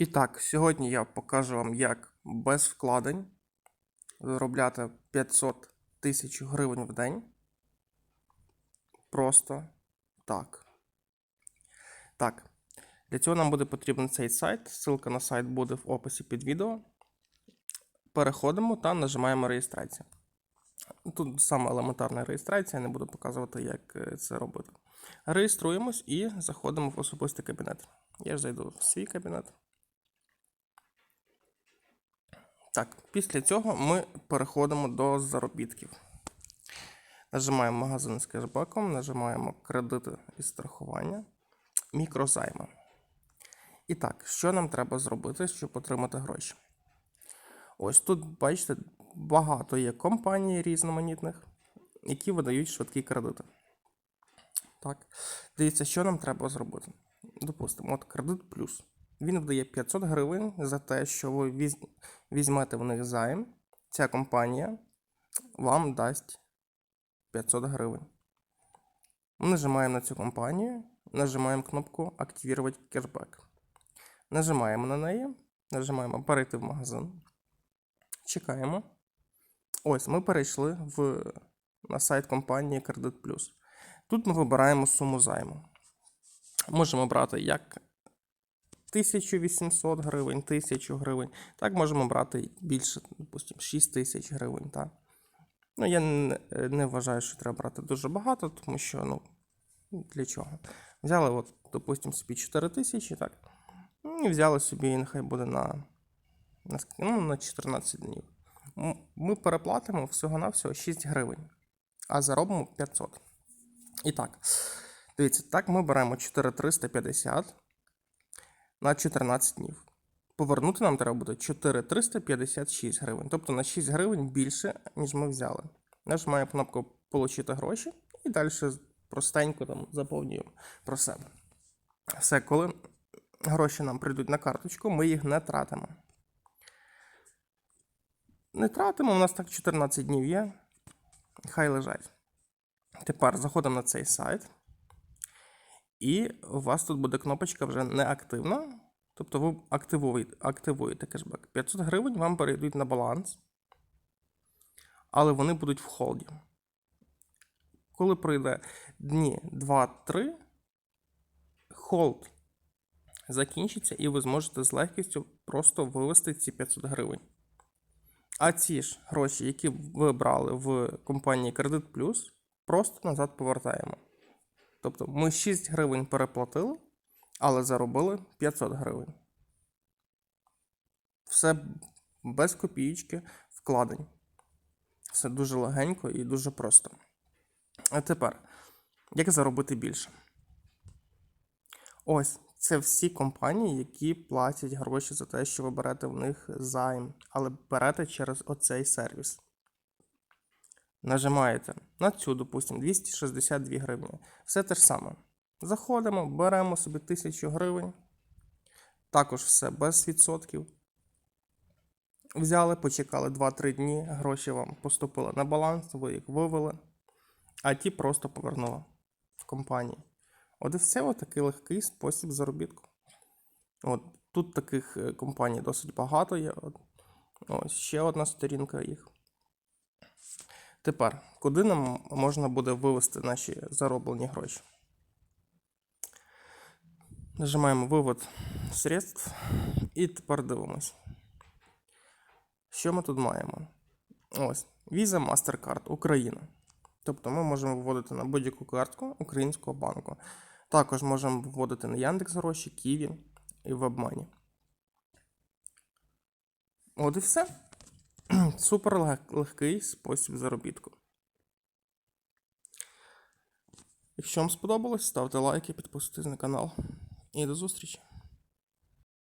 І так, сьогодні я покажу вам, як без вкладень заробляти 500 тисяч гривень в день. Просто так. Так. Для цього нам буде потрібен цей сайт. Ссылка на сайт буде в описі під відео. Переходимо та нажимаємо реєстрацію. Тут саме елементарна реєстрація, я не буду показувати, як е, це робити. Реєструємось і заходимо в особистий кабінет. Я ж зайду в свій кабінет. Так, після цього ми переходимо до заробітків. Нажимаємо магазин з кешбеком, нажимаємо кредити і страхування, мікрозайми. І так, що нам треба зробити, щоб отримати гроші? Ось тут, бачите, багато є компаній різноманітних, які видають швидкі кредити. Так, дивіться, що нам треба зробити. Допустимо, от кредит плюс. Він видає 500 гривень за те, що ви віз... візьмете в них займ. Ця компанія вам дасть 500 гривень. Нажимаємо на цю компанію, нажимаємо кнопку Активувати кешбек. Нажимаємо на неї, нажимаємо перейти в магазин. Чекаємо. Ось, ми перейшли в... на сайт компанії Кредит Плюс. Тут ми вибираємо суму займу. Можемо брати як 1800 гривень, 1000 гривень. Так можемо брати більше, допустимо, 6 тисяч гривень. Так? Ну, я не, не вважаю, що треба брати дуже багато, тому що, ну, для чого? Взяли, от, допустимо, собі 4 тисячі, так? І взяли собі, нехай буде на, на, ну, на 14 днів. Ми переплатимо всього-навсього 6 гривень, а заробимо 500. І так, дивіться, так ми беремо 4350 на 14 днів. Повернути нам треба буде 4356 гривень. Тобто на 6 гривень більше, ніж ми взяли. Нажимаємо кнопку Получити гроші і далі простенько там заповнюємо про себе. Все, коли гроші нам прийдуть на карточку, ми їх не тратимо. Не тратимо, у нас так 14 днів є. Хай лежать. Тепер заходимо на цей сайт. І у вас тут буде кнопочка вже неактивна. Тобто ви активуєте, активуєте кешбек. 500 гривень вам перейдуть на баланс, але вони будуть в холді. Коли пройде дні 2-3, холд закінчиться, і ви зможете з легкістю просто вивести ці 500 гривень. А ці ж гроші, які ви брали в компанії Кредит Плюс, просто назад повертаємо. Тобто ми 6 гривень переплатили, але заробили 500 гривень. Все без копієчки вкладень. Все дуже легенько і дуже просто. А тепер, як заробити більше? Ось це всі компанії, які платять гроші за те, що ви берете в них займ, але берете через оцей сервіс. Нажимаєте на цю, допустимо, 262 гривні. Все те ж саме. Заходимо, беремо собі 1000 гривень. Також все без відсотків. Взяли, почекали 2-3 дні, гроші вам поступили на баланс, ви їх вивели, а ті просто повернули в компанії. От і все такий легкий спосіб заробітку. От, тут таких е, компаній досить багато є. От, ще одна сторінка їх. Тепер, куди нам можна буде вивести наші зароблені гроші? Нажимаємо вивод средств і тепер дивимось. Що ми тут маємо? Ось, Visa MasterCard Україна. Тобто ми можемо виводити на будь-яку картку українського банку. Також можемо виводити на Яндекс гроші, Києві і WebMoney. От і все. Супер легкий спосіб заробітку. Якщо вам сподобалось, ставте лайки, підписуйтесь на канал. І до зустрічі!